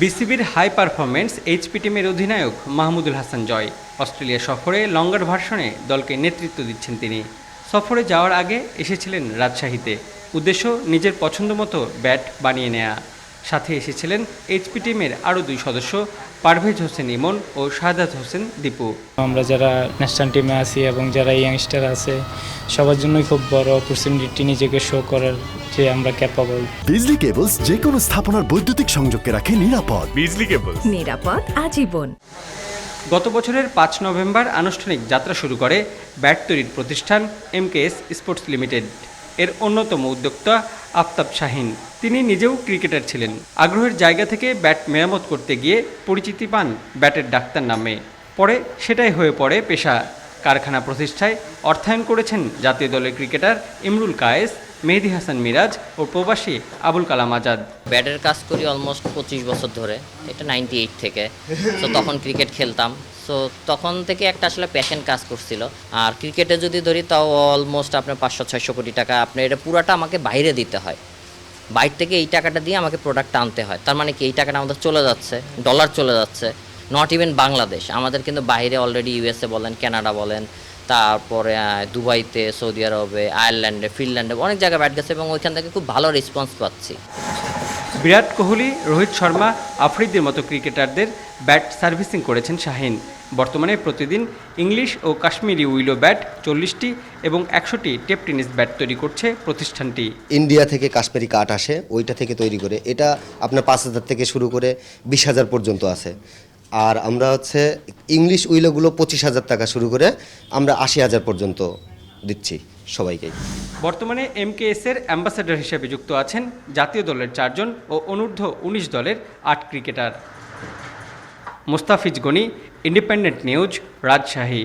বিসিবির high performance HP টিমের অধিনায়ক মাহমুদুল হাসান জয়। অস্ট্রেলিয়া সফরে লঙ্গার ভার্সনে দলকে নেতৃত্ব দিচ্ছেন তিনি। সফরে যাওয়ার আগে এসেছিলেন রাজশাহীতে। উদ্দেশ্য, নিজের পছন্দ মতো ব্যাট বানিয়ে নেয়া। সাথে এসেছিলেন এইচপি টিমের আরও দুই সদস্য, পারভেজ হোসেন ইমন ও শাহাদাত হোসেন দীপু। আমরা যারা ন্যাশনাল টিমে আছি এবং যারা ইয়াংস্টার আছে, সবার জন্যই খুব বড় অপরচুনিটি নিজেকে শো করার যে আমরা ক্যাপাবল বিজলি কেবলস যে কোনো স্থাপনার বৈদ্যুতিক সংযোগকে রাখে নিরাপদ। বিজলি কেবল নিরাপদ আজীবন। গত বছরের পাঁচ নভেম্বর আনুষ্ঠানিক যাত্রা শুরু করে ব্যাট তৈরির প্রতিষ্ঠান এমকেএস স্পোর্টস লিমিটেড। এর অন্যতম উদ্যোক্তা আফতাব শাহিন। তিনি নিজেও ক্রিকেটার ছিলেন। আগ্রহের জায়গা থেকে ব্যাট মেরামত করতে গিয়ে পরিচিতি পান ব্যাটের ডাক্তার নামে। পরে সেটাই হয়ে পড়ে পেশা। কারখানা প্রতিষ্ঠায় অর্থায়ন করেছেন জাতীয় দলের ক্রিকেটার ইমরুল কায়েস, মেহেদি হাসান মিরাজ ও প্রবাসী আবুল কালাম আজাদ। ব্যাটের কাজ করি অলমোস্ট পঁচিশ বছর ধরে, এটা নাইনটি এইট থেকে। তো তখন ক্রিকেট খেলতাম। সো তখন থেকে একটা আসলে প্যাশন কাজ করছিল। আর ক্রিকেটে যদি ধরি, তাও অলমোস্ট আপনার পাঁচশো, ছয়শো কোটি টাকা। আপনার এটা পুরাটা আমাকে বাইরে দিতে হয়। বাইরে থেকে এই টাকাটা দিয়ে আমাকে প্রোডাক্ট আনতে হয়। তার মানে কি, এই টাকাটা আমাদের চলে যাচ্ছে ডলার চলে যাচ্ছে। নট ইভেন বাংলাদেশ আমাদের কিন্তু বাইরে অলরেডি ইউএসএ বলেন কানাডা বলেন তারপরে দুবাইতে সৌদি আরবে আয়ারল্যান্ডে ফিনল্যান্ডে অনেক জায়গায় ব্যাট গেছে এবং ওইখান থেকে খুব ভালো রেসপন্স পাচ্ছি। বিরাট কোহলি রোহিত শর্মা আফ্রিদির মতো ক্রিকেটারদের ব্যাট সার্ভিসিং করেছেন শাহিন। বর্তমানে প্রতিদিন ইংলিশ ও কাশ্মীরি উইলো ব্যাট চল্লিশটি এবং একশোটি টেপ টেনিস ব্যাট তৈরি করছে প্রতিষ্ঠানটি। ইন্ডিয়া থেকে কাশ্মীরি কাঠ আসে ওইটা থেকে তৈরি করে এটা আপনার পাঁচ হাজার থেকে শুরু করে বিশ হাজার পর্যন্ত আছে। আর আমরা হচ্ছে ইংলিশ উইলোগুলো পঁচিশ হাজার টাকা শুরু করে আমরা আশি হাজার পর্যন্ত দিচ্ছি সবাইকে। বর্তমানে এমকেএস এর অ্যাম্বাসেডর হিসেবে যুক্ত আছেন জাতীয় দলের চারজন ও অনূর্ধ্ব উনিশ দলের আট cricketer Mostafiz Gani Independent News Rajshahi.